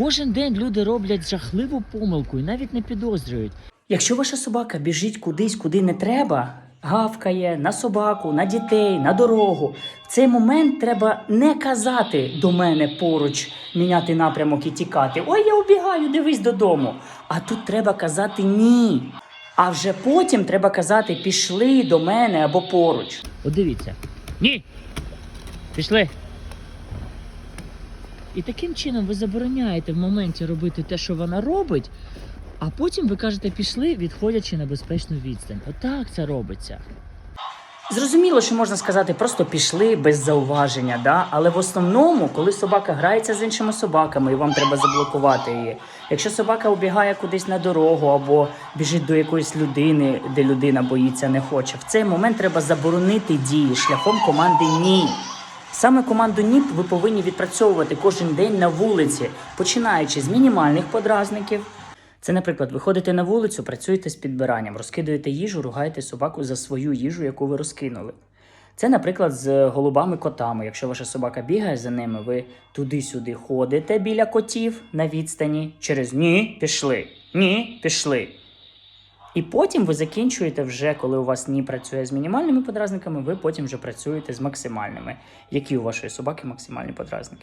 Кожен день люди роблять жахливу помилку і навіть не підозрюють. Якщо ваша собака біжить кудись, куди не треба, гавкає на собаку, на дітей, на дорогу. В цей момент треба не казати до мене поруч, міняти напрямок і тікати. Ой, я убігаю, дивись додому. А тут треба казати ні. А вже потім треба казати пішли до мене або поруч. От дивіться. Ні. Пішли. І таким чином ви забороняєте в моменті робити те, що вона робить, а потім ви кажете пішли, відходячи на безпечну відстань. Отак це робиться. Зрозуміло, що можна сказати, просто пішли без зауваження, да? але в основному, коли собака грається з іншими собаками і вам треба заблокувати її. Якщо собака убігає кудись на дорогу або біжить до якоїсь людини, де людина боїться, не хоче, в цей момент треба заборонити дії шляхом команди ні. Саме команду ні ви повинні відпрацьовувати кожен день на вулиці, починаючи з мінімальних подразників. Це, наприклад, ви ходите на вулицю, працюєте з підбиранням, розкидуєте їжу, ругаєте собаку за свою їжу, яку ви розкинули. Це, наприклад, з голубами-котами. Якщо ваша собака бігає за ними, ви туди-сюди ходите біля котів на відстані через ні, пішли, ні, пішли. І потім ви закінчуєте вже, коли у вас ні працює з мінімальними подразниками, ви потім вже працюєте з максимальними. Які у вашої собаки максимальні подразники?